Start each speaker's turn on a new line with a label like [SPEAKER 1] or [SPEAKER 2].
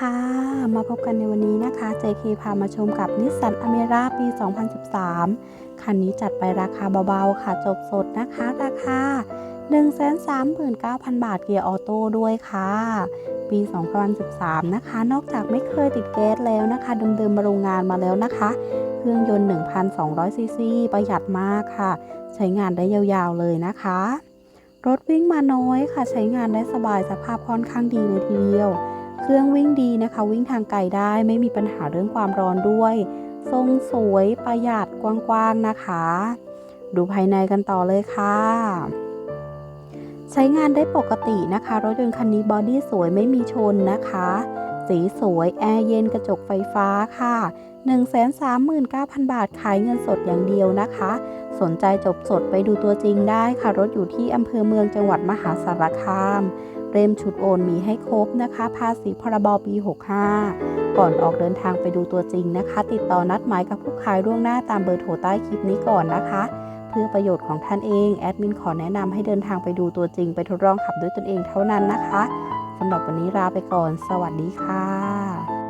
[SPEAKER 1] ค่ะมาพบกันในวันนี้นะคะ JK พามาชมกับนิสสันอเมร่าปี 2013 คันนี้จัดไปราคาเบาๆ ค่ะ จบสดนะคะ ราคา 139,000 บาทเกียร์ออโต้ด้วยค่ะ ปี 2013 นะคะ นอกจากไม่เคยติดแก๊สแล้วนะคะเดิมๆมาโรงงานมาแล้วนะคะ เครื่องยนต์ 1,200 ซีซีประหยัดมากค่ะ ใช้งานได้ยาวๆเลยนะคะ รถวิ่งมาน้อยค่ะ ใช้งานได้สบายสภาพค่อนข้างดีเลยทีเดียว เครื่องวิ่งดีนะคะ วิ่งทางไกลได้ไม่มีปัญหาเรื่องความร้อนด้วย ทรงสวยประหยัดกว้างๆนะคะ ดูภายในกันต่อเลยค่ะ ใช้งานได้ปกตินะคะ รถยนต์คันนี้บอดี้สวยไม่มีชนนะคะ สีสวย แอร์เย็นกระจกไฟฟ้าค่ะ 139,000 บาทขายเงินสดอย่างเดียวนะคะ สนใจจบสดไปดูตัวจริงได้ค่ะ รถอยู่ที่อำเภอเมืองจังหวัดมหาสารคาม เรมชุดโอนมีให้ครบนะคะ ภาษีพรบปี 65 ก่อนออกเดินทางไปดูตัวจริงนะคะ ติดต่อนัดหมายกับผู้ขายล่วงหน้าตามเบอร์โทรใต้คลิปนี้ก่อนนะคะ เพื่อประโยชน์ของท่านเอง แอดมินขอแนะนำให้เดินทางไปดูตัวจริง ไปทดลองขับด้วยตนเองเท่านั้นนะคะสำหรับวันนี้ลาไปก่อน สวัสดีค่ะ